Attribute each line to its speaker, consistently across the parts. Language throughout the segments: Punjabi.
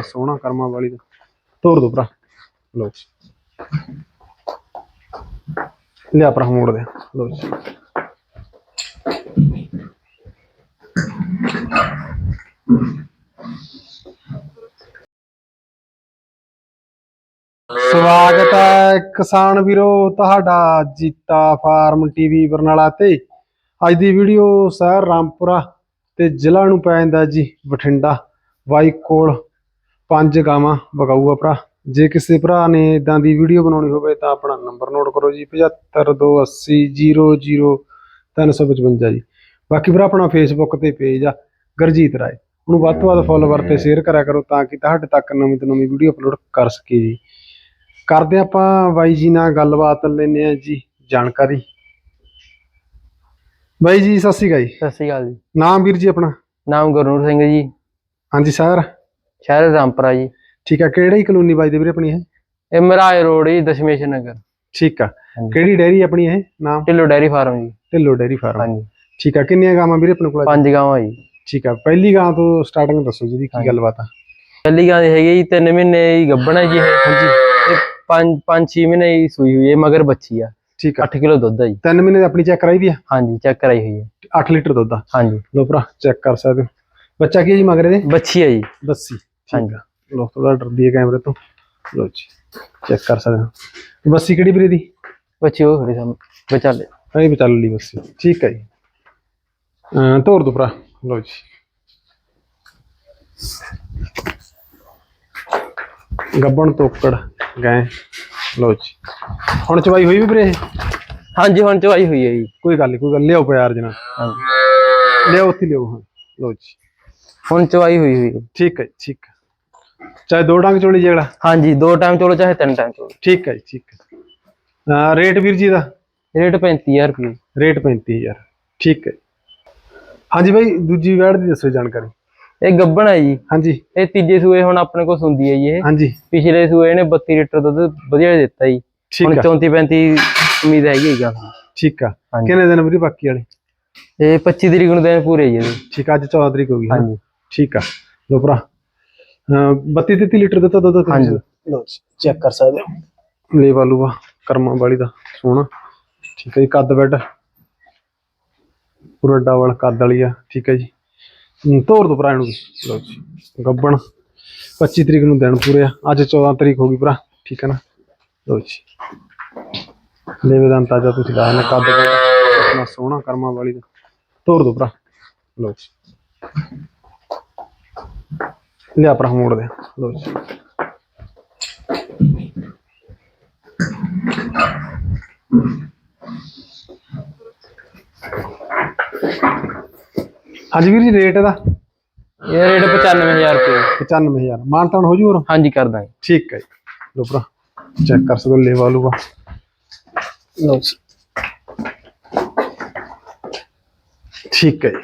Speaker 1: ਕਿੰਨਾ ਸੋਹਣਾ ਕਰਮਾ ਵਾਲੀ ਦਾ। ਤੋੜ ਦੋ ਭਰਾ। ਲੋ ਲਿਆ ਭਰਾ, ਮੋੜ ਦੇ। ਲੋ ਜੀ। ਸਵਾਗਤ ਹੈ ਕਿਸਾਨ ਵੀਰੋ, ਤੁਹਾਡਾ ਜੀਤਾ ਫਾਰਮ ਟੀਵੀ ਬਰਨਾਲਾ ਤੇ। ਅੱਜ ਦੀ ਵੀਡੀਓ ਸ਼ਹਿਰ ਰਾਮਪੁਰਾ ਤੇ ਜ਼ਿਲ੍ਹਾ ਨੂੰ ਪੈ ਜਾਂਦਾ ਜੀ ਬਠਿੰਡਾ। ਬਾਈ ਕੋਲ ਪੰਜ ਗਾਵਾਂ ਵਗਾਊਆ ਭਰਾ। ਜੇ ਕਿਸੇ ਭਰਾ ਨੇ ਇਦਾਂ ਦੀ ਵੀਡੀਓ ਬਣਾਉਣੀ ਹੋਵੇ ਤਾਂ ਆਪਣਾ ਨੰਬਰ ਨੋਟ ਕਰੋ ਜੀ 7528000355 ਜੀ। ਬਾਕੀ ਭਰਾ ਆਪਣਾ ਫੇਸਬੁੱਕ ਤੇ ਪੇਜ ਆ ਗਰਜੀਤ ਰਾਏ। ਉਹਨੂੰ ਵੱਧ ਤੋਂ ਵੱਧ ਫੋਲੋਵਰ ਤੇ ਸ਼ੇਅਰ ਕਰਿਆ ਕਰੋ ਤਾਂ ਕਿ ਤੁਹਾਡੇ ਤੱਕ ਨਵੀਂ ਤੋਂ ਨਵੀਂ ਵੀਡੀਓ ਅਪਲੋਡ ਕਰ ਸਕੀਏ ਜੀ। ਕਰਦੇ ਆਪਾਂ ਬਾਈ ਜੀ ਨਾਲ ਗੱਲਬਾਤ ਲੈਨੇ ਆ ਜੀ ਜਾਣਕਾਰੀ। ਬਾਈ ਜੀ ਸਤਿ ਸ਼੍ਰੀ ਅਕਾਲ ਜੀ।
Speaker 2: ਸਤਿ ਸ਼੍ਰੀ ਅਕਾਲ ਜੀ।
Speaker 1: ਨਾਮ ਵੀਰ ਜੀ ਆਪਣਾ?
Speaker 2: ਨਾਮ ਗੁਰਨੂਰ ਸਿੰਘ ਜੀ।
Speaker 1: ਹਾਂਜੀ ਸਰ।
Speaker 2: ਸ਼ਹਿਰ ਰਾਮਪੁਰਾ ਜੀ।
Speaker 1: ਠੀਕ ਆ ਕਿਹੜੀ ਕਲੋਨੀ ਬਾਈ ਦੇ ਵੀਰੇ ਆਪਣੀ ਇਹ?
Speaker 2: ਇਹ ਮਰਾਜ ਰੋਡ ਜੀ ਦਸ਼ਮੇਸ਼ ਨਗਰ।
Speaker 1: ਠੀਕ ਆ। ਕਿਹੜੀ ਡੈਰੀ ਆਪਣੀ ਇਹ? ਨਾਮ?
Speaker 2: ਢਿੱਲੋ ਡੈਰੀ ਫਾਰਮ ਜੀ।
Speaker 1: Dhillon dairy farm.
Speaker 2: ਹਾਂਜੀ।
Speaker 1: ਠੀਕ ਆ ਕਿੰਨੀਆਂ ਗਾਵਾਂ ਵੀਰੇ ਆਪਣੇ ਕੋਲ?
Speaker 2: ਪੰਜ ਗਾਵਾਂ ਜੀ।
Speaker 1: ਠੀਕ ਆ ਪਹਿਲੀ ਗਾਂ ਤੋਂ ਸਟਾਰਟਿੰਗ ਦੱਸੋ ਜਿਹਦੀ ਕੀ
Speaker 2: ਹਾਂਜੀ।
Speaker 1: ਗੱਲਬਾਤ ਆ?
Speaker 2: ਪਹਿਲੀ ਗਾਂ ਦੀ ਹੈਗੀ ਜੀ 3 ਮਹੀਨੇ ਦੀ ਗੱਭਣ ਹੈ ਜੀ ਹਾਂਜੀ। ਇਹ 5 5 6 ਮਹੀਨੇ ਦੀ ਸੂਈ ਹੋਈ ਹੈ ਮਗਰ ਬੱਚੀ ਆ।
Speaker 1: ਠੀਕ ਆ।
Speaker 2: 8 ਕਿਲੋ ਦੁੱਧ ਹੈ ਜੀ।
Speaker 1: 3 ਮਹੀਨੇ ਦੀ ਆਪਣੀ ਚੈੱਕ ਕਰਾਈ ਵੀ ਆ?
Speaker 2: ਹਾਂਜੀ ਚੈੱਕ ਕਰਾਈ ਹੋਈ ਹੈ।
Speaker 1: 8 ਲੀਟਰ ਦੁੱਧ ਆ।
Speaker 2: ਹਾਂਜੀ।
Speaker 1: ਲੋ ਭਰਾ ਚੈੱਕ ਕਰ ਸਕਦੇ ਹੋ। ਬੱਚਾ ਕੀ ਜੀ ਮਗਰ ਇਹਦੇ?
Speaker 2: ਬੱਚੀ ਹੈ ਜੀ।
Speaker 1: ਬੱਸੀ। ਠੀਕ। ਆ। ਲੋ ਥੋੜਾ ਡਰਦੀ ਹੈ ਕੈਮਰੇ ਤੋਂ। ਲੋ ਜੀ ਚੈੱਕ ਕਰ ਸਕਦੇ ਹੋ। ਬੱਸੀ ਕਿਹੜੀ ਵੀਰੇ ਦੀ?
Speaker 2: ਬੱਚੀ ਉਹ ਖੜੀ ਸਾਹਮਣੇ ਵਿਚਾਲੇ।
Speaker 1: ਇਹ ਵੀ ਚੱਲ ਲਈ ਬੱਸੀ। ਠੀਕ ਹੈ ਜੀ। ਤੋਰ ਦੋ ਭਰਾ। ਲੋ ਜੀ। ਗੱਬਣ ਤੋਕੜ ਗਏ ਲੋ ਜੀ। ਹੁਣ ਚਵਾਈ ਹੋਈ ਵੀ ਵੀਰੇ ਇਹ?
Speaker 2: ਹਾਂਜੀ ਹੁਣ ਚਵਾਈ ਹੋਈ ਹੈ ਜੀ।
Speaker 1: ਕੋਈ ਗੱਲ ਨਹੀਂ ਕੋਈ ਗੱਲ ਲਿਆਓ ਪਿਆਰ ਜਨਾ ਲਿਆਓ ਉੱਥੇ ਲਿਆਓ। ਹਾਂ। ਲੋ ਜੀ।
Speaker 2: ਹੁਣ ਚਵਾਈ ਹੋਈ ਹੋਈ ਹੈ।
Speaker 1: ਠੀਕ ਹੈ ਠੀਕ ਹੈ ਚਾਹੇ ਦੋ ਡੰਗ ਚੋਲੀ ਜੇੜਾ
Speaker 2: ਹਾਂਜੀ ਦੋ ਟਾਈਮ ਚੋਲੋ ਚਾਹੇ ਤਿੰਨ ਟਾਈਮ ਚੋਲੋ।
Speaker 1: ਠੀਕ ਹੈ ਜੀ ਠੀਕ ਹੈ। ਅਹ ਰੇਟ ਵੀਰ ਜੀ ਦਾ?
Speaker 2: ਰੇਟ 35000 ਰੁਪਏ।
Speaker 1: ਰੇਟ 35000 ਠੀਕ ਹੈ। ਹਾਂਜੀ ਬਾਈ ਦੂਜੀ ਵੈੜ ਦੀ ਦੱਸੋ ਜਾਣਕਾਰੀ।
Speaker 2: ਇਹ ਗੱਭਣ ਹੈ ਜੀ।
Speaker 1: ਹਾਂਜੀ।
Speaker 2: ਇਹ ਤੀਜੇ ਸੂਏ ਹੁਣ ਆਪਣੇ ਕੋਲ ਸੁੰਦੀ ਹੈ ਜੀ ਇਹ।
Speaker 1: ਹਾਂਜੀ।
Speaker 2: ਪਿਛਲੇ ਸੂਏ ਨੇ 32 ਲੀਟਰ ਦੁੱਧ ਵਧੀਆ ਦਿੱਤਾ ਜੀ।
Speaker 1: ਠੀਕ
Speaker 2: ਹੁਣ
Speaker 1: ਆ।
Speaker 2: 34 35 ਉਮੀਦ ਹੈਗੀ ਹੈਗਾ
Speaker 1: ਠੀਕ ਆ।
Speaker 2: ਹਾਂਜੀ।
Speaker 1: ਕਿੰਨੇ ਦਿਨ ਵੀਰੇ ਬਾਕੀ ਵਾਲੇ?
Speaker 2: ਇਹ 25 ਤਰੀਕ ਨੂੰ ਦਿਨ ਪੂਰੇ ਜੀ ਇਹਦੇ।
Speaker 1: ਠੀਕ ਆ ਅੱਜ 14 ਤਰੀਕ ਹੋ ਗਈ ਹੈ?
Speaker 2: ਹਾਂਜੀ।
Speaker 1: ਠੀਕ ਆ। ਲੋ ਭਰਾ 32 33 ਲੀਟਰ ਦਿੱਤਾ ਦੁੱਧ ਤੁਸੀਂ?
Speaker 2: ਹਾਂਜੀ।
Speaker 1: ਲਓ ਚੈੱਕ ਕਰ ਸਕਦੇ ਹੋ। ਲੈ ਵਾਲੂਆ ਕਰਮਾਂ ਵਾਲੀ ਦਾ ਸੋਹਣਾ। ਠੀਕ ਹੈ ਜੀ ਕੱਦ ਬੈੱਡ। ਪੂਰਾ ਡਬਲ ਕੱਦ ਵਾਲੀ ਆ ਠੀਕ ਹੈ ਜੀ। ਹਮ, ਤੋਰ ਦੋ ਭਰਾ ਇਹਨੂੰ ਵੀ। ਲਓ ਜੀ ਗੱਬਣ। 25 ਤਰੀਕ ਨੂੰ ਦਿਨ ਪੂਰੇ ਆ। ਅੱਜ 14 ਤਰੀਕ ਹੋ ਗਈ ਭਰਾ ਠੀਕ ਹੈ ਨਾ? ਲਓ ਜੀ। ਲੈ ਵੇਦਾਂਤਾ ਜਾ ਤੁਸੀਂ ਲਾ ਨਾ ਕੱਦ ਬੈੱਡ ਆਪਣਾ ਸੋਹਣਾ ਕਰਮਾਂ ਵਾਲੀ ਦਾ। ਤੋਰ ਦੋ ਭਰਾ। ਲਓ ਜੀ। ਲਿਆ ਭਰਾ ਮੋੜ ਦੇ। ਲਓ ਜੀ। ਹਾਂਜੀ ਵੀਰ ਜੀ ਰੇਟ ਇਹਦਾ?
Speaker 2: ਇਹ ਰੇਟ 95000 ਰੁਪਏ।
Speaker 1: 95000 ਮਾਨਤਾਨ ਹੋ ਜੂ ਹੋਰ?
Speaker 2: ਹਾਂਜੀ ਕਰ ਦਾਂਗੇ।
Speaker 1: ਠੀਕ ਹੈ ਜੀ। ਲੋ ਭਰਾ ਚੈੱਕ ਕਰ ਸਕਦੇ ਲੇਵਾ ਲੂਗਾ ਜੀ। ਠੀਕ ਹੈ ਜੀ।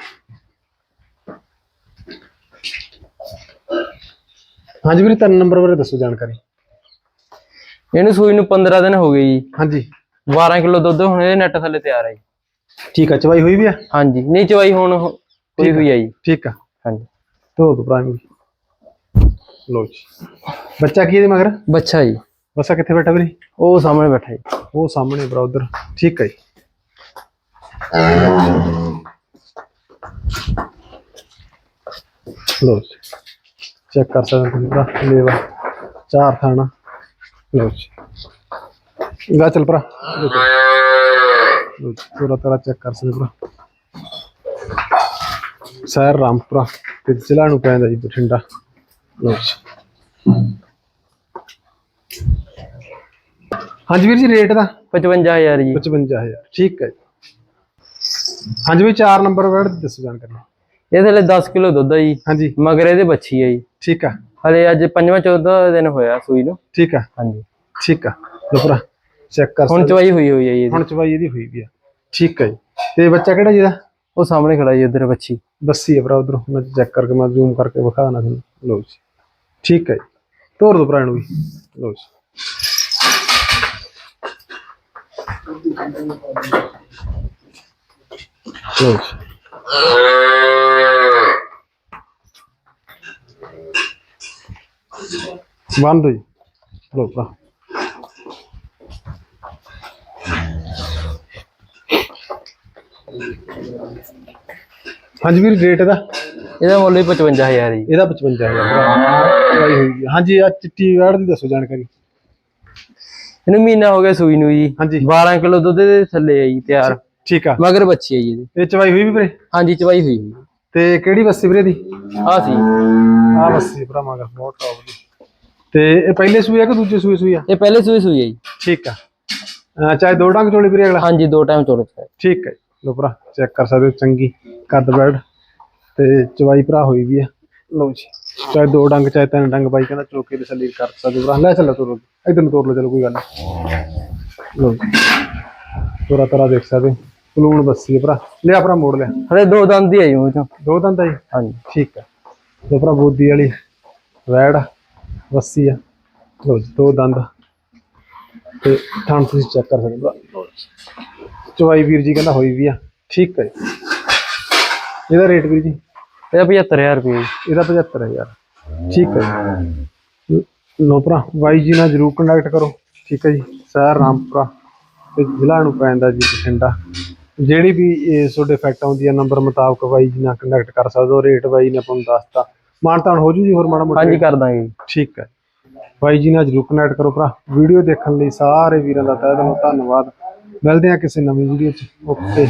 Speaker 1: ਹਾਂਜੀ ਵੀਰੇ ਤਿੰਨ ਨੰਬਰ ਬਾਰੇ ਦੱਸੋ ਜਾਣਕਾਰੀ।
Speaker 2: ਇਹਨੂੰ ਸੂਈ ਨੂੰ 15 ਦਿਨ ਹੋ ਗਏ ਜੀ।
Speaker 1: ਹਾਂਜੀ।
Speaker 2: 12 ਕਿਲੋ ਦੁੱਧ ਹੁਣ ਇਹਦੇ ਨੈਟ ਥੱਲੇ ਤਿਆਰ ਹੈ ਜੀ।
Speaker 1: ਠੀਕ ਹੈ ਚਵਾਈ ਹੋਈ ਵੀ ਆ?
Speaker 2: ਹਾਂਜੀ। ਨਹੀਂ ਚਵਾਈ ਹੁਣ ਹੋਈ ਹੋਈ ਹੈ ਜੀ।
Speaker 1: ਠੀਕ ਆ।
Speaker 2: ਹਾਂਜੀ।
Speaker 1: ਧੋ ਦੋ ਲਓ ਜੀ। ਬੱਚਾ ਕੀ ਇਹਦੇ ਮਗਰ?
Speaker 2: ਬੱਚਾ ਜੀ।
Speaker 1: ਬੱਸਾ ਕਿੱਥੇ ਬੈਠਾ ਵੀਰੇ?
Speaker 2: ਉਹ ਸਾਹਮਣੇ ਬੈਠਾ ਜੀ।
Speaker 1: ਉਹ ਸਾਹਮਣੇ ਬਰਾਦਰ ਠੀਕ ਹੈ ਜੀ। ਲੋ ਜੀ। ਚੈੱਕ ਕਰ ਸਕਦੇ ਹੋ ਭਰਾ ਲੇਵਾ ਚਾਰ ਥਾਣਾ। ਲੋ ਜੀ। ਗਾ ਚੱਲ ਭਰਾ। ਪੂਰਾ ਤਰ੍ਹਾਂ ਚੈੱਕ ਕਰ ਸਕਦੇ ਭਰਾ। ਸ਼ਹਿਰ ਰਾਮਪੁਰਾ ਤੇ ਜ਼ਿਲ੍ਹਾ ਨੂੰ ਪੈਂਦਾ ਜੀ ਬਠਿੰਡਾ। ਲੋ ਜੀ। ਹਾਂਜੀ ਵੀਰ ਜੀ ਰੇਟ ਦਾ?
Speaker 2: 55000 ਜੀ।
Speaker 1: 55000 ਠੀਕ ਹੈ ਜੀ। ਹਾਂਜੀ ਵੀ 4 ਨੰਬਰ ਵਰਡ ਦੱਸੋ ਜਾਣਕਾਰੀ।
Speaker 2: ਇਹਦੇ ਲਈ 10 ਕਿਲੋ ਦੁੱਧ ਹੈ ਜੀ।
Speaker 1: ਹਾਂਜੀ।
Speaker 2: ਮਗਰ ਇਹਦੇ ਬੱਚੀ ਹੈ ਜੀ।
Speaker 1: ਠੀਕ ਆ।
Speaker 2: ਹਲੇ ਅੱਜ ਪੰਜਵਾਂ ਚੌਥਾ ਦਿਨ ਹੋਇਆ ਸੂਈ ਨੂੰ।
Speaker 1: ਠੀਕ ਆ।
Speaker 2: ਹਾਂਜੀ।
Speaker 1: ਠੀਕ ਆ। ਲੋ ਭਰਾ ਚੈੱਕ ਕਰ
Speaker 2: ਹੁਣ ਚਵਾਈ ਹੋਈ ਹੋਈ ਹੈ ਜੀ।
Speaker 1: ਹੁਣ ਚਵਾਈ ਇਹਦੀ ਹੋਈ ਵੀ ਆ। ਠੀਕ ਹੈ ਜੀ। ਤੇ ਬੱਚਾ ਕਿਹੜਾ ਜਿਹਦਾ?
Speaker 2: ਉਹ ਸਾਹਮਣੇ ਖੜਾ ਜੀ ਉਧਰ ਬੱਚੀ।
Speaker 1: ਬੱਸੀ ਹੈ ਭਰਾ ਉਧਰ। ਮੈਂ ਚੈੱਕ ਕਰਕੇ ਮੈਂ ਜ਼ੂਮ ਕਰਕੇ ਵਿਖਾਣਾ ਤੁਹਾਨੂੰ। ਲੋ ਜੀ। ਠੀਕ ਹੈ ਜੀ। ਤੋਰ ਦੋ ਭਰਾ ਨੂੰ ਵੀ। ਲੋ ਜੀ। ਲੋ ਜੀ। ਬੰਦ ਹੋ ਜੀ। ਲੋ ਭਰਾ। ਹਾਂਜੀ ਵੀਰ ਰੇਟ ਦਾ
Speaker 2: ਇਹਦਾ ਮੁੱਲ ਵੀ 55000 ਜੀ।
Speaker 1: ਇਹਦਾ 55000 ਚਵਾਈ ਹੋਈ। ਹੈ ਹਾਂਜੀ ਆ ਚਿੱਟੀ ਵੈੜ ਦੀ ਦੱਸੋ ਜਾਣਕਾਰੀ।
Speaker 2: ਇਹਨੂੰ ਮਹੀਨਾ ਹੋ ਗਿਆ ਸੂਈ ਨੂੰ ਜੀ।
Speaker 1: ਹਾਂਜੀ।
Speaker 2: 12 ਕਿਲੋ ਦੁੱਧ ਦੇ ਥੱਲੇ ਹੈ ਜੀ ਤਿਆਰ।
Speaker 1: ਠੀਕ ਆ।
Speaker 2: ਮਗਰ ਬੱਚੀ ਹੈ ਜੀ ਇਹਦੀ।
Speaker 1: ਇਹ ਚਵਾਈ ਹੋਈ ਵੀ ਵੀਰੇ?
Speaker 2: ਹਾਂਜੀ ਚਵਾਈ ਹੋਈ। ਜੀ
Speaker 1: ਤੇ ਕਿਹੜੀ ਬੱਸੀ ਵੀਰੇ ਦੀ?
Speaker 2: ਆ ਸੀ।
Speaker 1: ਆ ਬੱਸੀ ਭਰਾ ਮਗਰ ਬਹੁਤ ਟੌਪ ਦੀ ਤੇ ਇਹ ਪਹਿਲੇ ਸੂਈ ਆ ਕਿ ਦੂਜੇ ਸੂਈ ਸੂਈ ਆ?
Speaker 2: ਇਹ ਪਹਿਲੇ ਸੂਈ ਸੂਈ ਹੈ ਜੀ।
Speaker 1: ਠੀਕ ਆ। ਅਹ ਚਾਹੇ ਦੋ ਡੰਗ ਚੋਲੀ ਵੀਰੇ ਅਗਲਾ।
Speaker 2: ਹਾਂਜੀ ਦੋ ਟਾਈਮ ਚੋੜ ਹੈ
Speaker 1: ਠੀਕ ਹੈ ਲੋ ਭਰਾ ਚੈੱਕ ਕਰ ਸਕਦੇ ਹੋ ਚੰਗੀ ਕੱਦ ਬੈਡ ਤੇ ਚਵਾਈ ਭਰਾ ਹੋਈ ਵੀ ਆ। ਲਓ ਜੀ ਚਾਹੇ ਦੋ ਡੰਗ ਚਾਹੇ ਤਿੰਨ ਡੰਗ ਬਾਈ ਕਹਿੰਦਾ ਚੋਕੇ ਤੇ ਸਲੀਰ ਕਰ ਸਕਦੇ ਹੋ ਭਰਾ। ਲੈ ਚੱਲੋ ਤੋਰੋ। ਇਧਰ ਨੂੰ ਤੋਰ ਲਓ ਚਲੋ ਕੋਈ ਗੱਲ ਨਹੀਂ ਲਓ ਜੀ। ਤੋਰਾ ਤੋਰਾ ਦੇਖ ਸਕਦੇ ਹੋ। ਪਲੂਣ ਬੱਸੀ ਹੈ ਭਰਾ। ਲਿਆ ਭਰਾ ਮੋੜ ਲਿਆ।
Speaker 2: ਹਲੇ ਦੋ ਦੰਦ ਹੀ ਹੈ ਜੀ ਮੂੰਹ ਚੋਂ।
Speaker 1: ਦੋ ਦੰਦ ਆ ਜੀ
Speaker 2: ਹਾਂਜੀ।
Speaker 1: ਠੀਕ ਹੈ। ਲੋ ਭਰਾ ਬੋਦੀ ਵਾਲੀ ਵੈੜ ਵੱਸੀ ਆ। ਲੋ ਜੀ ਦੋ ਦੰਦ। ਤੇ ਥਣ ਤੁਸੀਂ ਚੈੱਕ ਕਰ ਸਕਦੇ ਹੋ। ਚਵਾਈ ਵੀਰ ਜੀ ਕਹਿੰਦਾ ਹੋਈ ਵੀ ਆ। ਠੀਕ ਹੈ। ਇਹਦਾ ਰੇਟ ਵੀਰ ਜੀ?
Speaker 2: ਇਹਦਾ 75000 ਰੁਪਏ
Speaker 1: ਇਹਦਾ 75000 ਠੀਕ ਹੈ। ਲਓ ਭਰਾ ਬਾਈ ਜੀ ਨਾਲ ਜਰੂਰ ਕੰਟੈਕਟ ਕਰੋ। ਠੀਕ ਹੈ ਜੀ। ਸਹਿਰ ਰਾਮਪੁਰਾ। ਤੇ ਜ਼ਿਲ੍ਹਾ ਨੂੰ ਪੈਂਦਾ ਜੀ ਬਠਿੰਡਾ। ਜਿਹੜੀ ਵੀ ਇਹ ਤੁਹਾਡੇ ਇਫੈਕਟ ਆਉਂਦੀ ਹੈ ਨੰਬਰ ਮੁਤਾਬਕ ਬਾਈ ਜੀ ਨਾਲ ਕੰਟੈਕਟ ਕਰ ਸਕਦੇ ਹੋ ਰੇਟ ਬਾਈ ਨੇ ਆਪਾਂ ਨੂੰ ਦੱਸਤਾ। ਮਾਨਤਾਨ ਹੋ ਜੂ ਜੀ ਹੋਰ ਮਾੜਾ ਮੋਟਾ
Speaker 2: ਹਾਂਜੀ ਕਰ ਦਾਂਗੇ ਜੀ।
Speaker 1: ਠੀਕ ਹੈ। ਬਾਈ ਜੀ ਨਾਲ ਜਰੂਰ ਕਨੈਕਟ ਕਰੋ ਭਰਾ। ਵੀਡੀਓ ਦੇਖਣ ਲਈ ਸਾਰੇ ਵੀਰਾਂ ਦਾ ਤਹਿ ਦਿਲੋਂ ਧੰਨਵਾਦ। ਮਿਲਦੇ ਹਾਂ ਕਿਸੇ ਨਵੀਂ ਵੀਡੀਓ 'ਚ। ਓਕੇ